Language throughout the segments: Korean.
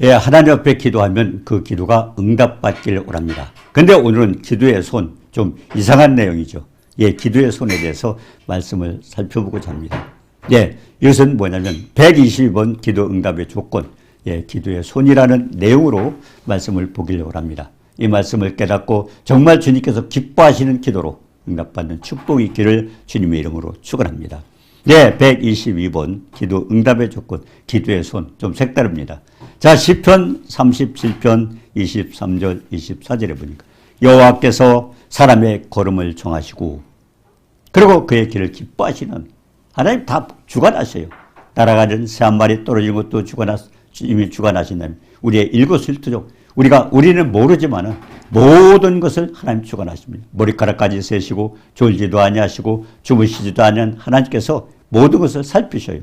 예, 하나님 앞에 기도하면 그 기도가 응답받기를 원합니다. 근데 오늘은 기도의 손, 좀 이상한 내용이죠. 예, 기도의 손에 대해서 말씀을 살펴보고자 합니다. 예, 이것은 뭐냐면 120번 기도 응답의 조건, 예, 기도의 손이라는 내용으로 말씀을 보기를 원합니다. 이 말씀을 깨닫고 정말 주님께서 기뻐하시는 기도로 응답받는 축복이 있기를 주님의 이름으로 축원합니다. 네, 122번 기도 응답의 조건, 기도의 손 좀 색다릅니다. 자, 시편 37편 23절 24절에 보니까 여호와께서 사람의 걸음을 정하시고 그리고 그의 길을 기뻐하시는 하나님 다 주관하셔요. 날아가는 새 한 마리 떨어진 것도 주관하 이미 주관하신다면 우리의 일거수일투족 우리가 우리는 모르지만은 모든 것을 하나님 주관하십니다. 머리카락까지 세시고 졸지도 아니하시고 주무시지도 않은 하나님께서 모든 것을 살피셔요.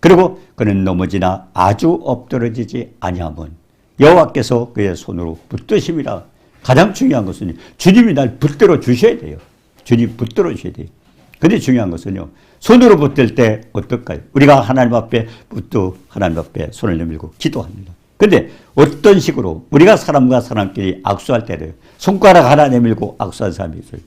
그리고 그는 넘어지나 아주 엎드러지지 아니하면 여호와께서 그의 손으로 붙드심이라 가장 중요한 것은 주님이 날 붙들어 주셔야 돼요. 주님 붙들어 주셔야 돼요. 근데 중요한 것은요. 손으로 붙들 때 어떨까요? 우리가 하나님 앞에 붙도 하나님 앞에 손을 내밀고 기도합니다. 근데 어떤 식으로 우리가 사람과 사람끼리 악수할 때도요. 손가락 하나 내밀고 악수한 사람이 있어요.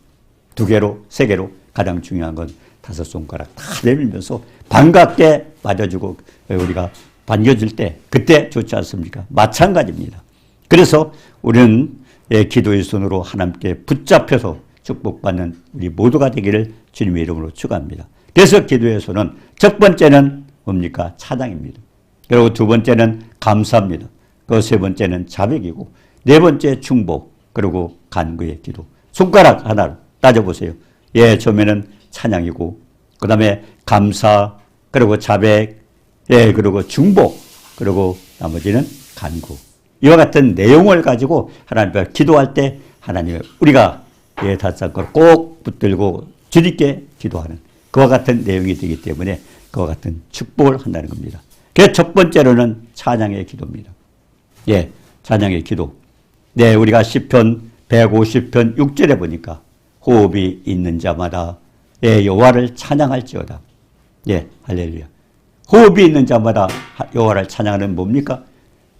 두 개로, 세 개로 가장 중요한 건 다섯 손가락 다 내밀면서 반갑게 맞아주고 우리가 반겨줄 때 그때 좋지 않습니까? 마찬가지입니다. 그래서 우리는 예, 기도의 손으로 하나님께 붙잡혀서 축복받는 우리 모두가 되기를 주님의 이름으로 축원합니다. 그래서 기도의 손은 첫 번째는 뭡니까? 찬양입니다. 그리고 두 번째는 감사입니다. 그 세 번째는 자백이고 네 번째 충복 그리고 간구의 기도. 손가락 하나 따져보세요. 예, 처음에는 찬양이고 그 다음에 감사 그리고 자백 예, 그리고 중복 그리고 나머지는 간구. 이와 같은 내용을 가지고 하나님 앞에 기도할 때 하나님 우리가 예, 다짝걸 꼭 붙들고 주님께 기도하는 그와 같은 내용이 되기 때문에 그와 같은 축복을 한다는 겁니다. 그래서 첫 번째로는 찬양의 기도입니다. 예, 찬양의 기도. 네, 우리가 10편 150편 6절에 보니까 호흡이 있는 자마다 예, 여호와를 찬양할지어다. 예, 할렐루야. 호흡이 있는 자마다 여호와를 찬양하는 뭡니까?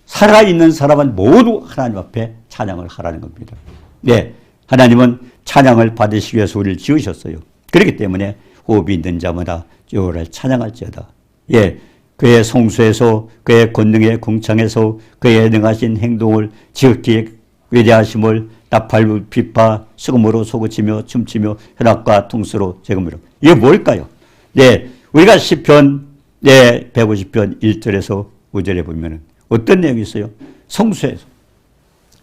살아 있는 사람은 모두 하나님 앞에 찬양을 하라는 겁니다. 네, 하나님은 찬양을 받으시기 위해서 우리를 지으셨어요. 그렇기 때문에 호흡이 있는 자마다 여호와를 찬양할지어다. 예, 그의 성수에서 그의 권능의 궁창에서 그의 능하신 행동을 지극히 위대하심을 나팔 비파 수금으로 소고치며 춤추며 현악과 통수로 제금으로 이게 뭘까요? 네, 우리가 시편 네, 150편 1절에서 5절에 보면은 어떤 내용이 있어요? 성수에서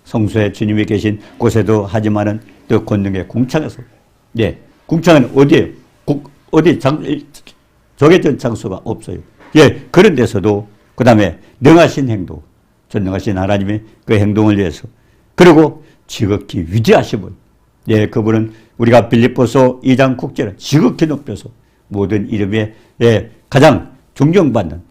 성수에 주님이 계신 곳에도 하지만은 또 권능의 궁창에서 네, 궁창은 어디에요? 어디 장 정해진 장소가 없어요. 예, 그런 데서도 그 다음에 능하신 행동, 전능하신 하나님의 그 행동을 위해서 그리고 지극히 위대하심을 예, 그분은 우리가 빌립보서 2장 국제를 지극히 높여서 모든 이름에 예, 가장 존경받는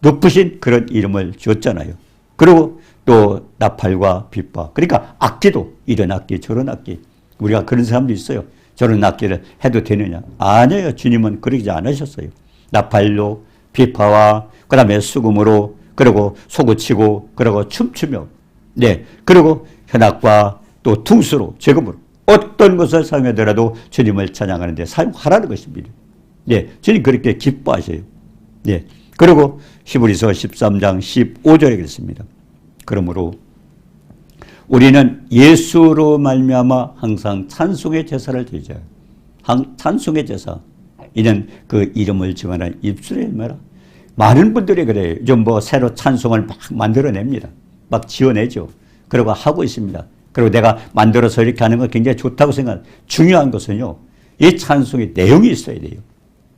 높으신 그런 이름을 줬잖아요. 그리고 또 나팔과 빛과 그러니까 악기도 이런 악기 저런 악기 우리가 그런 사람도 있어요. 저런 악기를 해도 되느냐? 아니에요. 주님은 그러지 않으셨어요. 나팔로 비파와 그다음에 수금으로 그리고 소구치고 그리고 춤추며 네 그리고 현악과 또 퉁수로 재금으로 어떤 것을 사용하더라도 주님을 찬양하는 데 사용하라는 것입니다. 네 주님 그렇게 기뻐하셔요. 네 그리고 히브리서 13장 15절에 그랬습니다. 그러므로 우리는 예수로 말미암아 항상 찬송의 제사를 드리자. 찬송의 제사. 이는 그 이름을 증언한 입술의 열매라. 많은 분들이 그래요. 좀뭐 새로 찬송을 막 만들어냅니다. 막 지어내죠. 그리고 하고 있습니다. 그리고 내가 만들어서 이렇게 하는 건 굉장히 좋다고 생각. 중요한 것은요. 이 찬송의 내용이 있어야 돼요.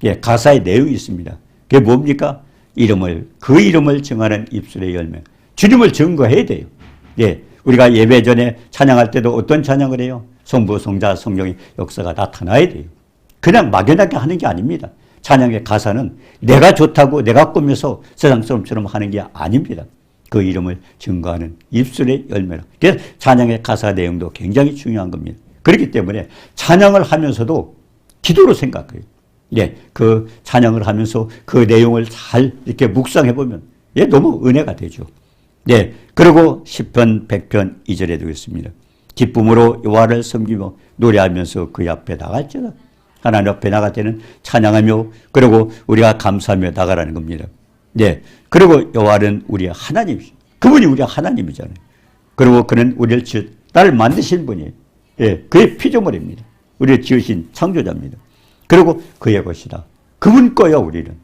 예, 가사의 내용이 있습니다. 그게 뭡니까? 이름을 그 이름을 증언하는 입술의 열매. 주님을 증거해야 돼요. 예, 우리가 예배 전에 찬양할 때도 어떤 찬양을 해요? 성부, 성자, 성령의 역사가 나타나야 돼요. 그냥 막연하게 하는 게 아닙니다. 찬양의 가사는 내가 좋다고 내가 꾸며서 세상 사람처럼 하는 게 아닙니다. 그 이름을 증거하는 입술의 열매라. 그래서 찬양의 가사 내용도 굉장히 중요한 겁니다. 그렇기 때문에 찬양을 하면서도 기도로 생각해요. 예, 그 찬양을 하면서 그 내용을 잘 이렇게 묵상해 보면 예, 너무 은혜가 되죠. 네. 그리고 10편 100편 2절에 되겠습니다. 기쁨으로 여호와를 섬기며 노래하면서 그 앞에 나갈지어다. 하나님 앞에 나갈 때는 찬양하며 그리고 우리가 감사하며 나가라는 겁니다. 네. 그리고 여호와는 우리의 하나님이시. 그분이 우리의 하나님이잖아요. 그리고 그는 우리를 지 나를 만드신 분이에요. 예. 그의 피조물입니다. 우리를 지으신 창조자입니다. 그리고 그의 것이다. 그분 거요, 우리는.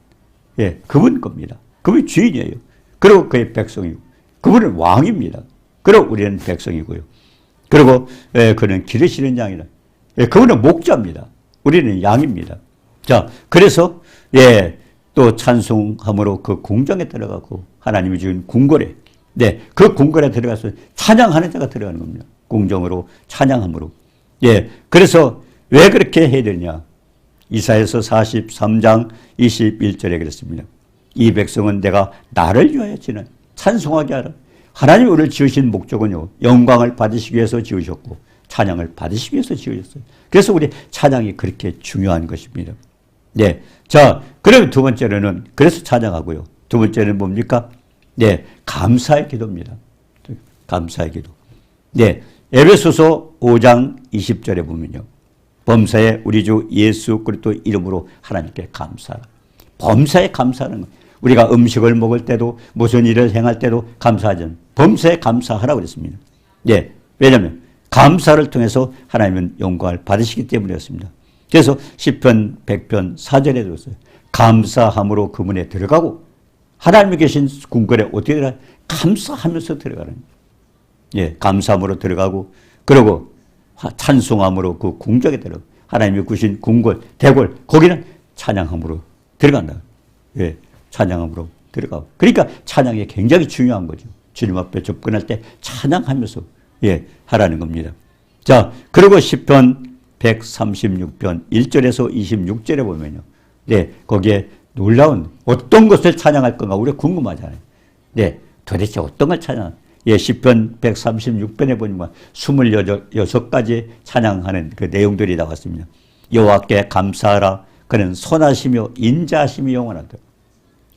예. 그분 겁니다. 그분이 주인이에요. 그리고 그의 백성이고. 그분은 왕입니다. 그리고 우리는 백성이고요. 그리고 예, 그는 기르시는 양이다. 예, 그분은 목자입니다. 우리는 양입니다. 자, 그래서 예, 또 찬송함으로 그 궁정에 들어가고 하나님이 주신 궁궐에 네, 그 궁궐에 들어가서 찬양하는 자가 들어가는 겁니다. 궁정으로 찬양함으로. 예, 그래서 왜 그렇게 해야 되냐? 이사에서 43장 21절에 그랬습니다. 이 백성은 내가 나를 위하여 지는 찬송하게 하라. 하나님 우리를 지으신 목적은요, 영광을 받으시기 위해서 지으셨고, 찬양을 받으시기 위해서 지으셨어요. 그래서 우리 찬양이 그렇게 중요한 것입니다. 네. 자, 그럼 두 번째로는, 그래서 찬양하고요. 두 번째는 뭡니까? 네. 감사의 기도입니다. 감사의 기도. 네. 에베소서 5장 20절에 보면요. 범사에 우리 주 예수 그리스도 이름으로 하나님께 감사하라. 범사에 감사하는 거. 우리가 음식을 먹을 때도 무슨 일을 행할 때도 감사하죠. 범사에 감사하라고 그랬습니다. 예. 왜냐하면 감사를 통해서 하나님은 영광을 받으시기 때문이었습니다. 그래서 10편, 100편, 4절에 들었어요. 감사함으로 그 문에 들어가고 하나님이 계신 궁궐에 어떻게 들어가? 감사하면서 들어가는 예, 감사함으로 들어가고 그리고 찬송함으로 그 궁정에 들어 하나님이 구신 궁궐, 대궐 거기는 찬양함으로 들어간다. 예, 찬양함으로 들어가고. 그러니까 찬양이 굉장히 중요한 거죠. 주님 앞에 접근할 때 찬양하면서 예, 하라는 겁니다. 자, 그리고 10편 136편 1절에서 26절에 보면요. 네, 거기에 놀라운 어떤 것을 찬양할 건가 우리가 궁금하잖아요. 네, 도대체 어떤 걸 찬양? 예, 10편 136편에 보니까 26가지 찬양하는 그 내용들이 나왔습니다. 여호와께 감사하라. 그는 선하시며 인자하심이 영원하다.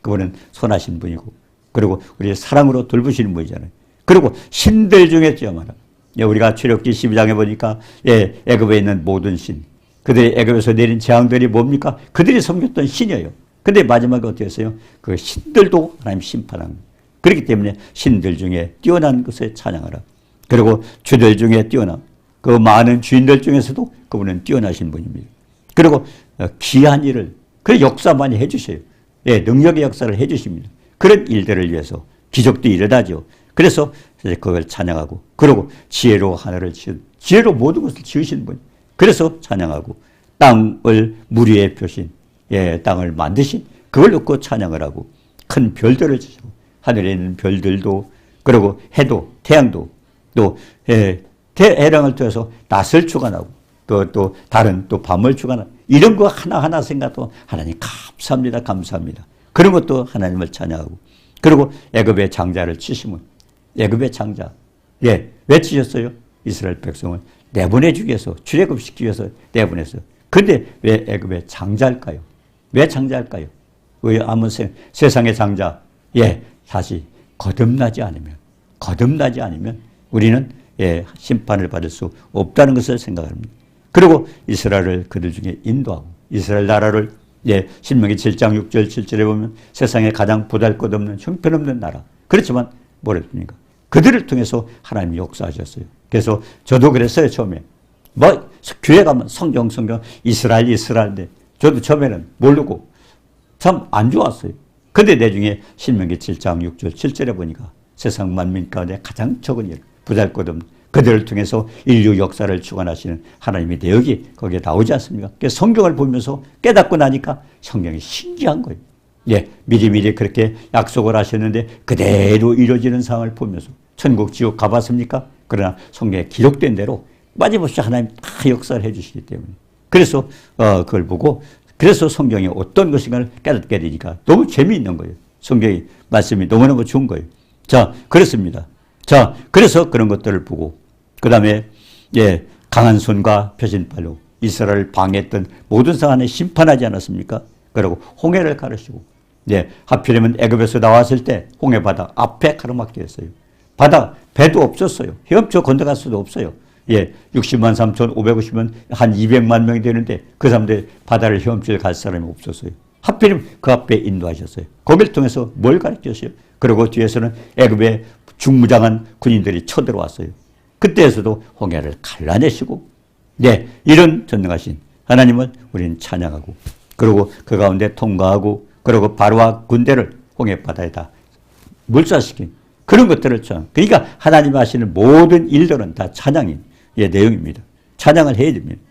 그분은 선하신 분이고 그리고 우리 사랑으로 돌보시는 분이잖아요. 그리고 신들 중에 뛰어마라. 예, 우리가 출애굽기 12장에 보니까 예, 애굽에 있는 모든 신 그들이 애굽에서 내린 재앙들이 뭡니까? 그들이 섬겼던 신이에요. 근데 마지막에 어떻게 했어요? 그 신들도 하나님 심판한. 그렇기 때문에 신들 중에 뛰어난 것을 찬양하라. 그리고 주들 중에 뛰어난 그 많은 주인들 중에서도 그분은 뛰어나신 분입니다. 그리고 어, 귀한 일을 그 역사 많이 해주셔요. 예, 능력의 역사를 해주십니다. 그런 일들을 위해서 기적도 일어나죠. 그래서 그걸 찬양하고 그리고 지혜로 하늘을 지으 지혜로 모든 것을 지으신 분. 그래서 찬양하고 땅을 물 위에 펴신 예, 땅을 만드신 그걸 놓고 찬양을 하고 큰 별들을 지시고 하늘에 있는 별들도 그리고 해도 태양도 또 예, 해랑을 통해서 낯을 주관하고 또, 또 다른 또 밤을 주관하고 이런 거 하나하나 생각도 하나님 감사합니다 감사합니다 그런 것도 하나님을 찬양하고 그리고 애굽의 장자를 치시면 애굽의 장자 예, 왜 치셨어요? 이스라엘 백성을 내보내주기 위해서 출애굽시키기 위해서 내보냈어요 근데 왜 애굽의 장자일까요? 왜 장자일까요? 왜 아무 세, 세상의 장자 예, 다시 거듭나지 않으면 거듭나지 않으면 우리는 예, 심판을 받을 수 없다는 것을 생각합니다. 그리고 이스라엘을 그들 중에 인도하고 이스라엘 나라를 예, 신명기 7장 6절 7절에 보면 세상에 가장 보잘 것 없는 형편없는 나라. 그렇지만 뭐랬습니까? 그들을 통해서 하나님이 역사하셨어요. 그래서 저도 그랬어요, 처음에. 뭐 교회 가면 성경 성경 이스라엘 이스라엘인데 저도 처음에는 모르고 참 안 좋았어요. 근데 내중에 신명기 7장 6절 7절에 보니까 세상 만민 가운데 가장 적은 일, 부잘 것 없는 그들을 통해서 인류 역사를 주관하시는 하나님의 내역이 거기에 나오지 않습니까? 그 성경을 보면서 깨닫고 나니까 성경이 신기한 거예요. 예, 미리미리 그렇게 약속을 하셨는데 그대로 이루어지는 상황을 보면서 천국, 지옥 가봤습니까? 그러나 성경에 기록된 대로 빠짐없이 하나님 다 역사를 해주시기 때문에. 그래서 어, 그걸 보고 그래서 성경이 어떤 것인가를 깨닫게 되니까 너무 재미있는 거예요. 성경이 말씀이 너무너무 좋은 거예요. 자, 그렇습니다. 자, 그래서 그런 것들을 보고 그 다음에 예, 강한 손과 표신팔로 이스라엘을 방해했던 모든 상황에 심판하지 않았습니까? 그리고 홍해를 가르시고 예, 하필이면 애굽에서 나왔을 때 홍해 바다 앞에 가로막게 했어요. 바다 배도 없었어요. 헤엄쳐 건너갈 수도 없어요. 예, 60만 3천 550만 한 200만 명이 되는데 그 사람들 바다를 헤엄쳐 갈 사람이 없었어요. 하필이면 그 앞에 인도하셨어요. 거기를 통해서 뭘 가르쳤어요? 그리고 뒤에서는 애굽의 중무장한 군인들이 쳐들어왔어요. 그때에서도 홍해를 갈라내시고 네, 이런 전능하신 하나님을 우리는 찬양하고 그리고 그 가운데 통과하고 그리고 바로와 군대를 홍해 바다에다 물사시킨 그런 것들을 참 그러니까 하나님 하시는 모든 일들은 다 찬양인 예, 내용입니다. 찬양을 해야 됩니다.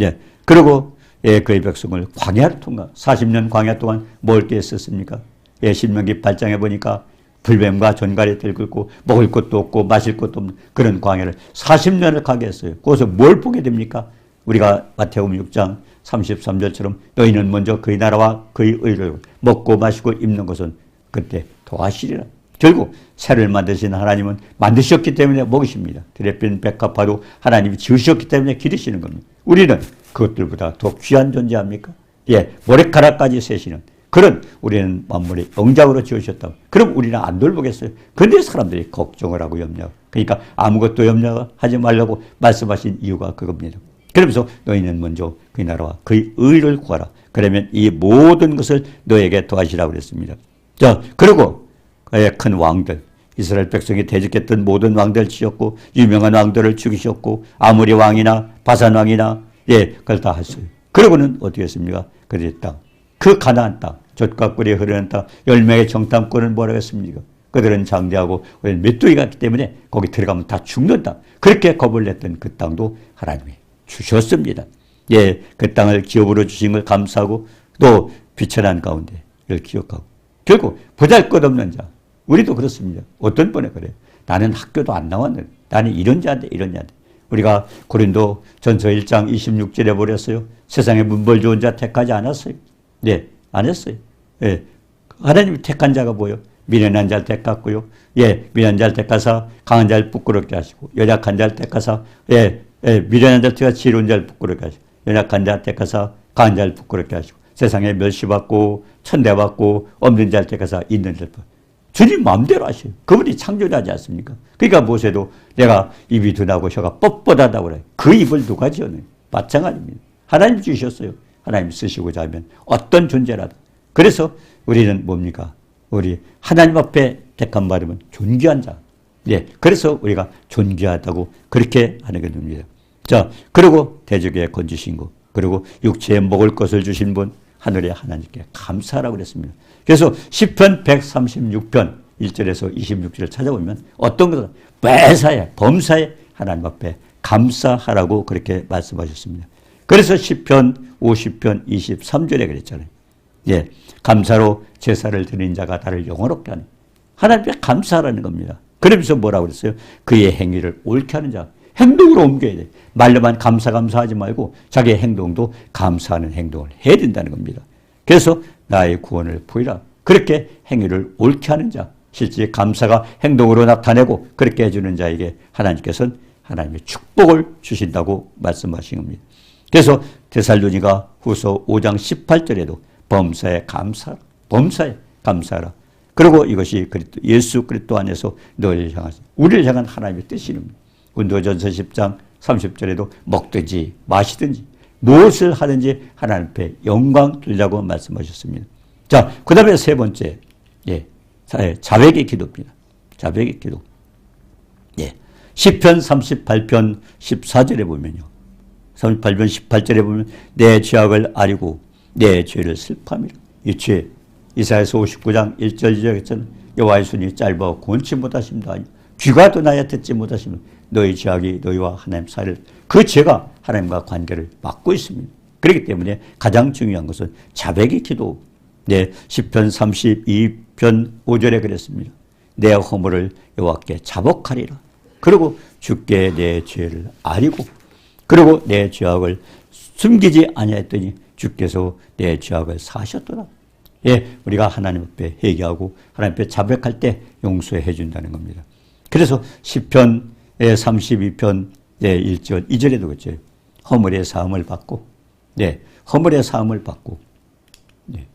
예. 그리고 예, 그의 백성을 광야를 통과 40년 광야 동안 뭘 때했었습니까? 예, 신명기 8장에 보니까 불뱀과 전갈이 들고 먹을 것도 없고 마실 것도 없는 그런 광야를 40년을 가게 했어요. 거기서 뭘 보게 됩니까? 우리가 마태복음 6장 33절처럼 너희는 먼저 그의 나라와 그의 의를 먹고 마시고 입는 것은 그때 도하시리라. 결국 새를 만드신 하나님은 만드셨기 때문에 먹으십니다. 드레핀 백합화도 하나님이 지으셨기 때문에 기르시는 겁니다. 우리는 그것들보다 더 귀한 존재합니까? 예, 머리카락까지 세시는 그런 우리는 만물의 영장으로 지으셨다. 그럼 우리는 안 돌보겠어요. 근데 사람들이 걱정을 하고 염려. 그러니까 아무것도 염려하지 말라고 말씀하신 이유가 그겁니다. 그러면서 너희는 먼저 그 나라와 그의 의를 구하라. 그러면 이 모든 것을 너에게 도하시라고 그랬습니다. 자, 그리고 그의 큰 왕들, 이스라엘 백성이 대적했던 모든 왕들 치셨고 유명한 왕들을 죽이셨고 아무리 왕이나 바산 왕이나 예, 그걸 다 했어요. 그러고는 어떻게 했습니까? 그들의 땅, 그 가나안 땅, 젖과 꿀이 흐르는 땅, 열매의 정탐꾼은 뭐라고 했습니까? 그들은 장대하고 메뚜기 같기 때문에 거기 들어가면 다 죽는다. 그렇게 겁을 냈던 그 땅도 하나님이 주셨습니다. 예, 그 땅을 기업으로 주신 걸 감사하고 또 비천한 가운데 를 기억하고 결국 보잘 것 없는 자 우리도 그렇습니다. 어떤 번에 그래요. 나는 학교도 안 나왔는데 나는 이런 자인데 이런 자인데 우리가 고린도 전서 1장 26절에 보렸어요. 세상에 문벌 좋은 자 택하지 않았어요. 네, 안 했어요. 예. 하나님이 택한 자가 뭐요? 미련한 자를 택했고요. 예, 미련한 자를 택하사 강한 자를 부끄럽게 하시고 연약한 자를 택하사 예, 예 미련한 택하사 지혜로운 자를 부끄럽게 하시고 연약한 자를 택하사 강한 자를 부끄럽게 하시고 세상에 멸시받고 천대받고 없는 자를 택하사 있는 자를 주님 마음대로 하셔요. 그분이 창조자지 않습니까? 그러니까 모세도 내가 입이 둔하고 혀가 뻣뻣하다고 그래. 그 입을 누가 지었느냐? 마찬가지입니다. 하나님 주셨어요. 하나님 쓰시고자 하면 어떤 존재라도. 그래서 우리는 뭡니까? 우리 하나님 앞에 택한 발음은 존귀한 자. 예. 그래서 우리가 존귀하다고 그렇게 하는 게 됩니다. 자, 그리고 대적에 건지신 것. 그리고 육체에 먹을 것을 주신 분, 하늘의 하나님께 감사하라고 그랬습니다. 그래서 10편 136편 1절에서 26절을 찾아보면 어떤 것은 매사에 범사에 하나님 앞에 감사하라고 그렇게 말씀하셨습니다. 그래서 10편 50편 23절에 그랬잖아요. 예, 감사로 제사를 드린 자가 나를 영원롭게 하니 하나님께 감사하라는 겁니다. 그러면서 뭐라고 그랬어요? 그의 행위를 옳게 하는 자. 행동으로 옮겨야 돼. 말로만 감사 감사하지 말고 자기의 행동도 감사하는 행동을 해야 된다는 겁니다. 그래서 나의 구원을 보이라. 그렇게 행위를 옳게 하는 자. 실제 감사가 행동으로 나타내고 그렇게 해주는 자에게 하나님께서는 하나님의 축복을 주신다고 말씀하신 겁니다. 그래서 데살로니가 후서 5장 18절에도 범사에 감사, 범사에 감사하라. 그리고 이것이 예수 그리스도 안에서 너를 향한 우리를 향한 하나님의 뜻이니다 운도전서 10장 30절에도 먹든지 마시든지 무엇을 하든지 하나님 앞에 영광 돌리라고 말씀하셨습니다. 자, 그 다음에 세 번째, 예, 자백의 기도입니다. 자백의 기도. 예. 10편 38편 14절에 보면요. 38편 18절에 보면 내 죄악을 아리고 내 죄를 슬퍼함이라. 이 죄, 이사야서 59장 1절 2절 했잖아요. 여호와의 손이 짧아 권치 못하심도 아니 귀가 또 나야 듣지 못하시면 너희 죄악이 너희와 하나님 사이를 그 죄가 하나님과 관계를 막고 있습니다. 그렇기 때문에 가장 중요한 것은 자백의 기도. 네, 10편 32편 5절에 그랬습니다. 내 허물을 여호와께 자복하리라. 그리고 주께 내 죄를 아리고 그리고 내 죄악을 숨기지 아니했더니 주께서 내 죄악을 사셨더라. 예, 우리가 하나님 앞에 회개하고 하나님 앞에 자백할 때 용서해 준다는 겁니다. 그래서 10편 32편 1절 2절에도 그렇죠. 허물의 사함을 받고 네, 허물의 사함을 받고 네.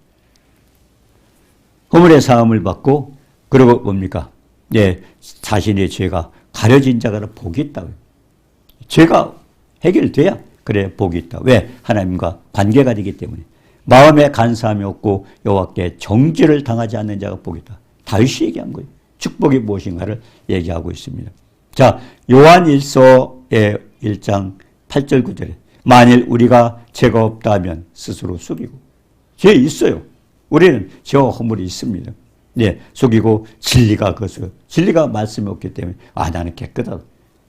허물의 사함을 받고 그리고 뭡니까? 네, 자신의 죄가 가려진 자가 복이 있다고요. 죄가 해결돼야 그래 복이 있다. 왜? 하나님과 관계가 되기 때문에. 마음에 간사함이 없고 여호와께 정죄를 당하지 않는 자가 복이 있다. 다윗이 얘기한 거예요. 축복이 무엇인가를 얘기하고 있습니다. 자, 요한 1서의 1장 8절 9절에 만일 우리가 죄가 없다 하면 스스로 속이고 죄 있어요. 우리는 죄와 허물이 있습니다. 예, 속이고 진리가 그것을 진리가 말씀이 없기 때문에 아 나는 깨끗하다.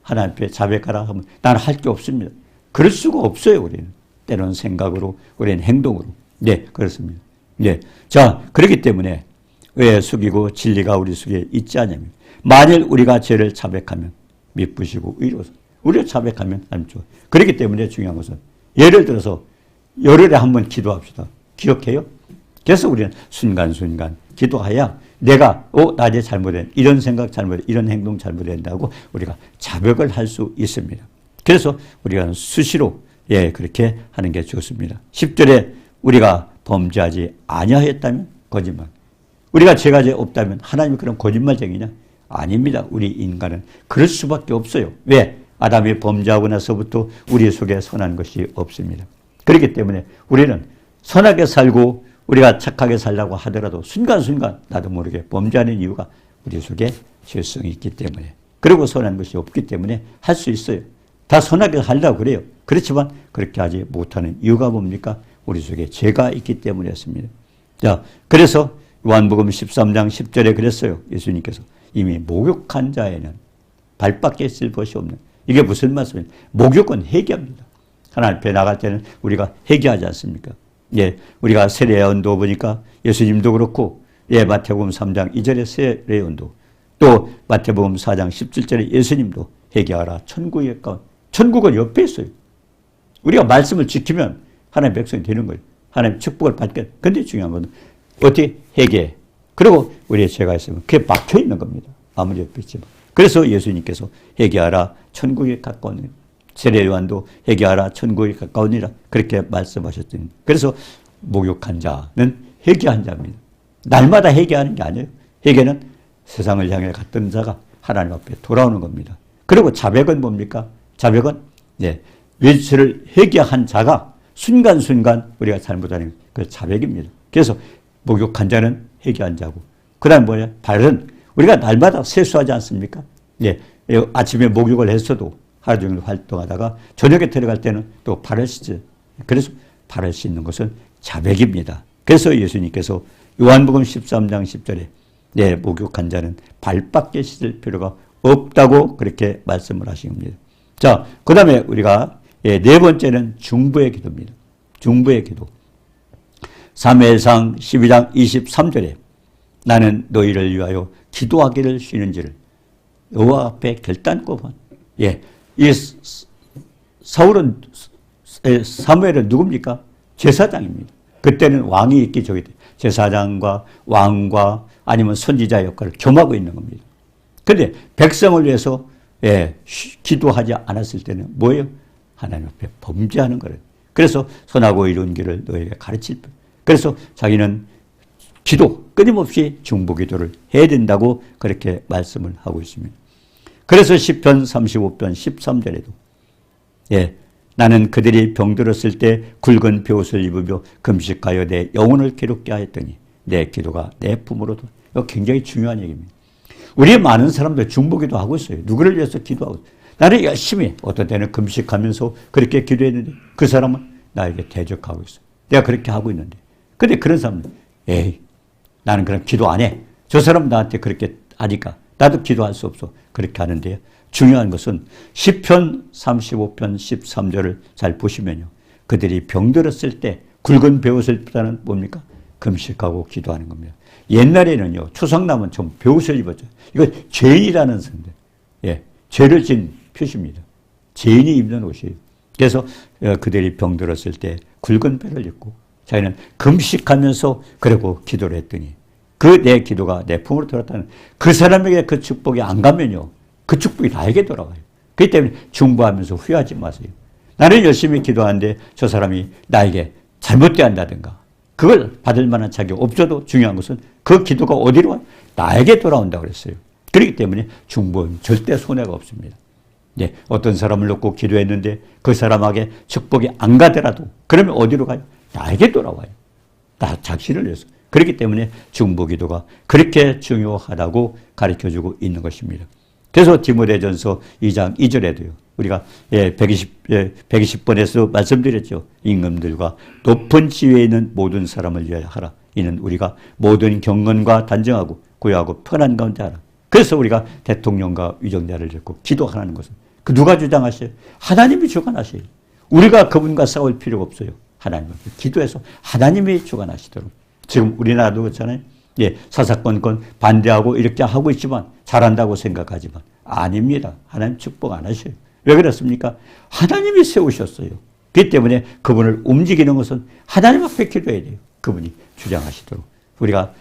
하나님 앞에 자백하라 하면 나는 할 게 없습니다. 그럴 수가 없어요, 우리는. 때로는 생각으로, 우리는 행동으로. 네, 그렇습니다. 네. 자, 그렇기 때문에 왜 숙이고 진리가 우리 속에 있지 않냐면 만일 우리가 죄를 자백하면 미쁘시고 의로서 우리가 자백하면 하나님 좋아. 그렇기 때문에 중요한 것은 예를 들어서 열흘에 한 번 기도합시다. 기억해요? 그래서 우리는 순간순간 기도해야 내가 어 낮에 잘못된 이런 생각 잘못된 이런 행동 잘못된다고 우리가 자백을 할 수 있습니다. 그래서 우리가 수시로 예 그렇게 하는 게 좋습니다. 10절에 우리가 범죄하지 아니하였다면 거짓말. 우리가 죄가 죄 없다면 하나님이 그런 거짓말쟁이냐? 아닙니다. 우리 인간은 그럴 수밖에 없어요. 왜? 아담이 범죄하고 나서부터 우리 속에 선한 것이 없습니다. 그렇기 때문에 우리는 선하게 살고 우리가 착하게 살라고 하더라도 순간순간 나도 모르게 범죄하는 이유가 우리 속에 죄성이 있기 때문에 그리고 선한 것이 없기 때문에 할 수 있어요. 다 선하게 살려고 그래요. 그렇지만 그렇게 하지 못하는 이유가 뭡니까? 우리 속에 죄가 있기 때문이었습니다. 자, 그래서 요한복음 13장 10절에 그랬어요. 예수님께서 이미 목욕한 자에는 발밖에 쓸 것이 없는 이게 무슨 말씀이에요? 목욕은 회개합니다. 하나님 앞에 나갈 때는 우리가 회개하지 않습니까? 예, 우리가 세례연도 보니까 예수님도 그렇고 예, 마태복음 3장 2절에 세례연도 또 마태복음 4장 17절에 예수님도 회개하라 천국에 가까운 천국은 옆에 있어요. 우리가 말씀을 지키면 하나님 백성이 되는 거예요. 하나님 축복을 받게. 근데 중요한 건 어떻게 회개. 그리고 우리의 죄가 있으면 그게 막혀 있는 겁니다. 아무리 옆에 있지만. 그래서 예수님께서 회개하라 천국에 가까운 세례 요한도 회개하라 천국에 가까우니라 그렇게 말씀하셨더니 그래서 목욕한 자는 회개한 자입니다. 날마다 회개하는 게 아니에요. 회개는 세상을 향해 갔던 자가 하나님 앞에 돌아오는 겁니다. 그리고 자백은 뭡니까? 자백은 네, 외치를 회개한 자가 순간순간 우리가 잘못하는 그 자백입니다. 그래서 목욕한 자는 회개한 자고 그 다음 뭐냐? 발은 우리가 날마다 세수하지 않습니까? 예, 아침에 목욕을 했어도 하루 종일 활동하다가 저녁에 들어갈 때는 또 발을 씻죠. 그래서 발을 씻는 것은 자백입니다. 그래서 예수님께서 요한복음 13장 10절에 네, 목욕한 자는 발밖에 씻을 필요가 없다고 그렇게 말씀을 하신 겁니다. 자, 그 다음에 우리가 예, 네 번째는 중부의 기도입니다. 중부의 기도. 3회상 12장 23절에 나는 너희를 위하여 기도하기를 쉬는지를 여호와 앞에 결단코 본. 예, 이 사울은 사무엘은 누굽니까? 제사장입니다. 그때는 왕이 있기 저기 제사장과 왕과 아니면 선지자 역할을 겸하고 있는 겁니다. 그런데 백성을 위해서 예, 기도하지 않았을 때는 뭐예요? 하나님 앞에 범죄하는 거예요. 그래서 선하고 이룬 길을 너에게 가르칠 뿐. 그래서 자기는 기도 끊임없이 중보 기도를 해야 된다고 그렇게 말씀을 하고 있습니다. 그래서 시편 35편 13절에도 예, 나는 그들이 병들었을 때 굵은 베옷을 입으며 금식하여 내 영혼을 괴롭게 하였더니 내 기도가 내 품으로 도 이거 굉장히 중요한 얘기입니다. 우리 많은 사람들 중보기도 하고 있어요. 누구를 위해서 기도하고 있어요. 나는 열심히 어떤 때는 금식하면서 그렇게 기도했는데 그 사람은 나에게 대적하고 있어요. 내가 그렇게 하고 있는데. 근데 그런 사람은 에이 나는 그럼 기도 안 해. 저 사람 나한테 그렇게 하니까 나도 기도할 수 없어. 그렇게 하는데요. 중요한 것은 10편 35편 13절을 잘 보시면요. 그들이 병들었을 때 굵은 베옷을 입다는 뭡니까? 금식하고 기도하는 겁니다. 옛날에는요. 추석나면 좀 베옷을 입었죠. 이거 죄인이라는 선데 예, 죄를 진 표시입니다. 죄인이 입는 옷이에요. 그래서 어, 그들이 병들었을 때 굵은 배를 입고 자기는 금식하면서 그러고 기도를 했더니 그 내 기도가 내 품으로 들었다는 그 사람에게 그 축복이 안 가면요. 그 축복이 나에게 돌아가요. 그렇기 때문에 중보하면서 후회하지 마세요. 나는 열심히 기도하는데 저 사람이 나에게 잘못돼 한다든가 그걸 받을 만한 자격 없어도 중요한 것은 그 기도가 어디로? 나에게 돌아온다고 그랬어요. 그렇기 때문에 중보는 절대 손해가 없습니다. 예, 어떤 사람을 놓고 기도했는데 그 사람에게 축복이 안 가더라도 그러면 어디로 가요? 나에게 돌아와요. 나 자신을 위해서. 그렇기 때문에 중보 기도가 그렇게 중요하다고 가르쳐 주고 있는 것입니다. 그래서 디모데전서 2장 2절에도요. 우리가 예, 120, 예, 120번에서 말씀드렸죠. 임금들과 높은 지위에 있는 모든 사람을 위하여 하라. 이는 우리가 모든 경건과 단정하고 고요하고 편한 가운데 하라. 그래서 우리가 대통령과 위정자를 잡고 기도하라는 것은 그 누가 주장하셔요? 하나님이 주관하셔요. 우리가 그분과 싸울 필요가 없어요. 하나님 기도해서 하나님이 주관하시도록. 지금 우리나라도 그렇잖아요. 예, 사사건건 반대하고 이렇게 하고 있지만 잘한다고 생각하지만 아닙니다. 하나님 축복 안 하셔요. 왜 그렇습니까? 하나님이 세우셨어요. 그렇기 때문에 그분을 움직이는 것은 하나님 앞에 기도해야 돼요. 그분이 주장하시도록. 우리가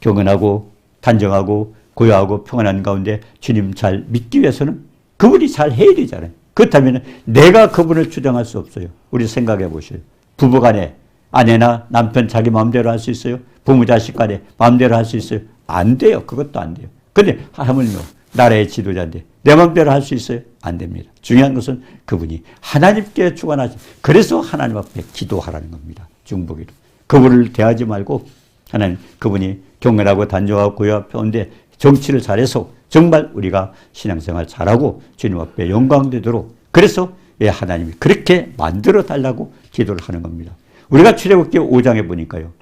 경건하고 단정하고 고요하고 평안한 가운데 주님 잘 믿기 위해서는 그분이 잘 해야 되잖아요. 그렇다면 내가 그분을 주장할 수 없어요. 우리 생각해 보세요. 부부 간에 아내나 남편 자기 마음대로 할 수 있어요? 부모 자식 간에 마음대로 할 수 있어요? 안 돼요. 그것도 안 돼요. 근데 하물며 나라의 지도자인데 내 마음대로 할 수 있어요? 안 됩니다. 중요한 것은 그분이 하나님께 주관하지. 그래서 하나님 앞에 기도하라는 겁니다. 중보기도. 그분을 대하지 말고 하나님 그분이 경건하고 단정하고 고요하고 편데 정치를 잘해서 정말 우리가 신앙생활 잘하고 주님 앞에 영광되도록 그래서 예, 하나님이 그렇게 만들어 달라고 기도를 하는 겁니다. 우리가 출애굽기 5장에 보니까요.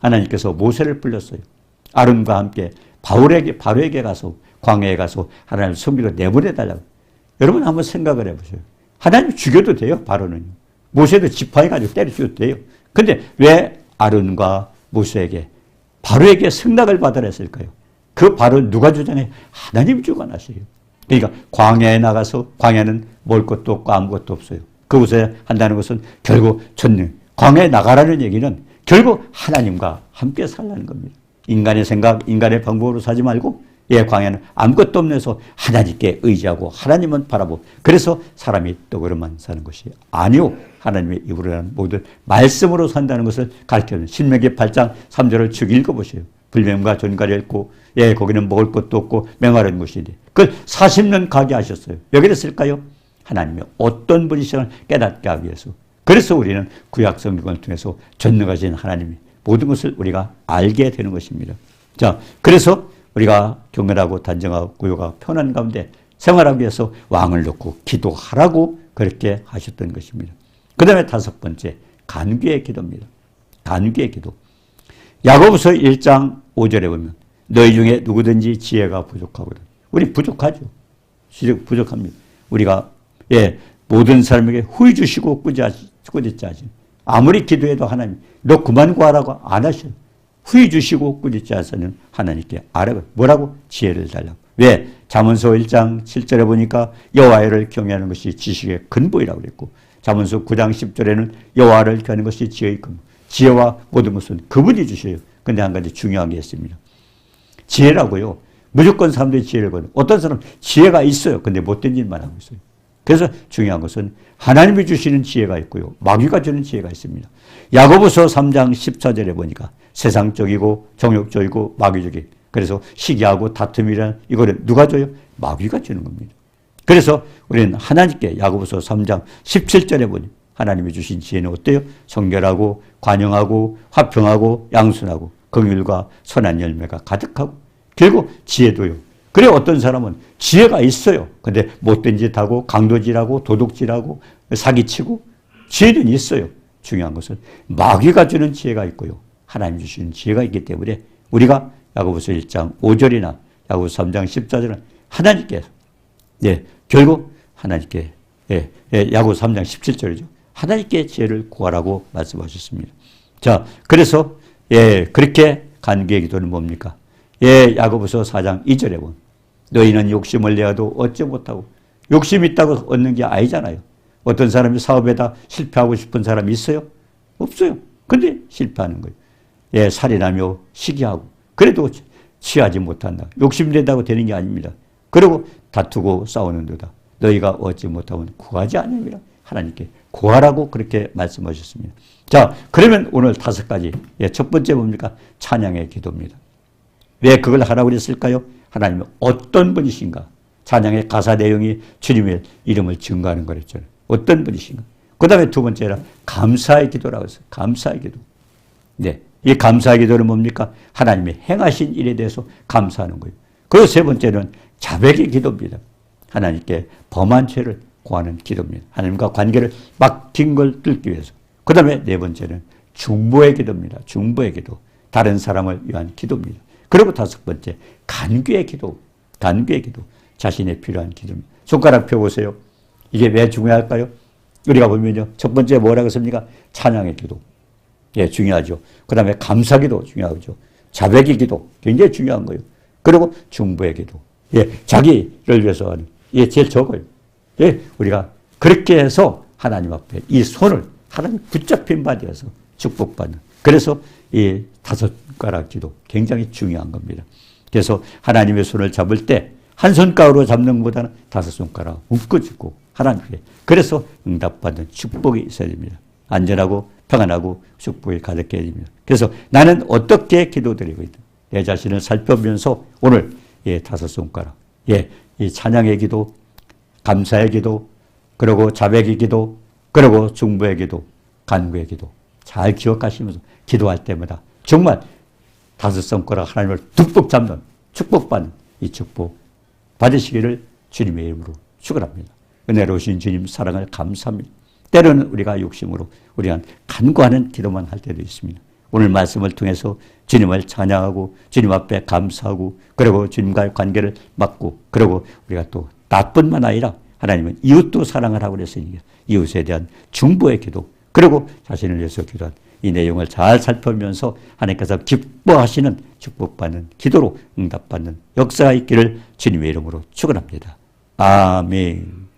하나님께서 모세를 불렀어요. 아론과 함께 바울에게 바로에게 가서 광야에 가서 하나님 섬기로 내보내 달라고. 여러분 한번 생각을 해 보세요. 하나님 죽여도 돼요. 바로는. 모세도 지팡이 가지고 때려 죽여도 돼요. 근데 왜 아론과 모세에게 바로에게 승낙을 받으라 했을까요? 그 바로 누가 주장해? 하나님 주관하세요. 그러니까 광야에 나가서 광야는 먹을 것도 없고 아무것도 없어요. 그곳에 한다는 것은 결국 전능 광야에 나가라는 얘기는 결국 하나님과 함께 살라는 겁니다. 인간의 생각, 인간의 방법으로 사지 말고 예, 광야는 아무것도 없면서 하나님께 의지하고 하나님은 바라보. 그래서 사람이 떡으로만 사는 것이 아니오. 하나님의 입으로 하는 모든 말씀으로 산다는 것을 가르쳐주는 신명기 8장 3절을 쭉 읽어보세요. 불명과 전갈이 있고 예, 거기는 먹을 것도 없고 맹활한 곳이니 그걸 40년 가게 하셨어요. 왜 그랬을까요? 하나님이 어떤 분이시를 깨닫게 하기 위해서. 그래서 우리는 구약 성경을 통해서 전능하신 하나님이 모든 것을 우리가 알게 되는 것입니다. 자, 그래서 우리가 경건하고 단정하고 고요가 편한 가운데 생활하기 위해서 왕을 놓고 기도하라고 그렇게 하셨던 것입니다. 그 다음에 다섯 번째, 간귀의 기도입니다. 간귀의 기도. 야고보서 1장 5절에 보면 너희 중에 누구든지 지혜가 부족하거든. 우리 부족하죠. 부족합니다. 우리가 예 모든 사람에게 후회 주시고 하시. 아무리 기도해도 하나님 너 그만 구하라고 안 하셔요. 후회 주시고 꾸짖지 하시는 하나님께 알아요. 뭐라고? 지혜를 달라고. 왜? 잠언서 1장 7절에 보니까 여호와를 경외하는 것이 지식의 근본이라고 그랬고 잠언서 9장 10절에는 여호와를 경외하는 것이 지혜의 근본. 지혜와 모든 것은 그분이 주셔요. 근데 한 가지 중요한 게 있습니다. 지혜라고요. 무조건 사람들이 지혜를 거는 어떤 사람 지혜가 있어요. 근데 못된 일만 하고 있어요. 그래서 중요한 것은 하나님이 주시는 지혜가 있고요. 마귀가 주는 지혜가 있습니다. 야고보서 3장 14절에 보니까 세상적이고 정욕적이고 마귀적인 그래서 시기하고 다툼이란 이거를 누가 줘요? 마귀가 주는 겁니다. 그래서 우리는 하나님께 야고보서 3장 17절에 보니 하나님이 주신 지혜는 어때요? 성결하고 관용하고 화평하고 양순하고 긍휼과 선한 열매가 가득하고 결국 지혜도요. 그래 어떤 사람은 지혜가 있어요. 근데 못된 짓 하고 강도질하고 도둑질하고 사기치고 지혜는 있어요. 중요한 것은 마귀가 주는 지혜가 있고요. 하나님 주시는 지혜가 있기 때문에 우리가 야고보서 1장 5절이나 야고보서 3장 14절은 하나님께 예, 결국 하나님께 예, 예, 야고 3장 17절이죠. 하나님께 지혜를 구하라고 말씀하셨습니다. 자, 그래서 예, 그렇게 간계의 기도는 뭡니까? 예, 야고보서 4장 2절에 보면 너희는 욕심을 내어도 얻지 못하고 욕심 있다고 얻는 게 아니잖아요. 어떤 사람이 사업에다 실패하고 싶은 사람이 있어요? 없어요. 근데 실패하는 거예요. 예, 살인하며 시기하고 그래도 취하지 못한다. 욕심낸다고 되는 게 아닙니다. 그리고 다투고 싸우는 데다 너희가 얻지 못하면 구하지 않으리라. 하나님께 구하라고 그렇게 말씀하셨습니다. 자, 그러면 오늘 다섯 가지. 예, 첫 번째 뭡니까? 찬양의 기도입니다. 왜 그걸 하라고 그랬을까요? 하나님은 어떤 분이신가? 찬양의 가사 내용이 주님의 이름을 증거하는 거랬잖아요. 어떤 분이신가? 그 다음에 두 번째는 감사의 기도라고 했어요. 감사의 기도. 네. 이 감사의 기도는 뭡니까? 하나님이 행하신 일에 대해서 감사하는 거예요. 그리고 세 번째는 자백의 기도입니다. 하나님께 범한 죄를 구하는 기도입니다. 하나님과 관계를 막힌 걸 뚫기 위해서. 그 다음에 네 번째는 중보의 기도입니다. 중보의 기도. 다른 사람을 위한 기도입니다. 그리고 다섯 번째, 간구의 기도. 간구의 기도. 자신의 필요한 기도입니다. 손가락 펴보세요. 이게 왜 중요할까요? 우리가 보면요. 첫 번째 뭐라고 했습니까? 찬양의 기도. 예, 중요하죠. 그 다음에 감사 기도 중요하죠. 자백의 기도. 굉장히 중요한 거예요. 그리고 중보의 기도. 예, 자기를 위해서 하는. 예, 제일 적어요. 예, 우리가 그렇게 해서 하나님 앞에 이 손을 하나님 붙잡힌 바 되어서 축복받는. 그래서 이 다섯 가락 기도 굉장히 중요한 겁니다. 그래서 하나님의 손을 잡을 때 한 손가락으로 잡는 것보다는 다섯 손가락 묶어주고 하나님께 그래서 응답받는 축복이 있어야 됩니다. 안전하고 평안하고 축복이 가득해야 됩니다. 그래서 나는 어떻게 기도드리고 있다. 내 자신을 살펴보면서 오늘 예, 다섯 손가락, 예, 이 찬양의 기도, 감사의 기도, 그리고 자백의 기도, 그리고 중보의 기도, 간구의 기도 잘 기억하시면서 기도할 때마다 정말 다섯 손가락 하나님을 듬뿍 잡는 축복받는 이 축복 받으시기를 주님의 이름으로 축원합니다. 은혜로우신 주님 사랑을 감사합니다. 때로는 우리가 욕심으로 우리가 간구하는 기도만 할 때도 있습니다. 오늘 말씀을 통해서 주님을 찬양하고 주님 앞에 감사하고 그리고 주님과의 관계를 맺고 그리고 우리가 또 나뿐만 아니라 하나님은 이웃도 사랑을 하고 그랬으니 이웃에 대한 중보의 기도 그리고 자신을 위해서 기도한 이 내용을 잘 살펴보면서 하나님께서 기뻐하시는 축복받는 기도로 응답받는 역사가 있기를 주님의 이름으로 축원합니다. 아멘.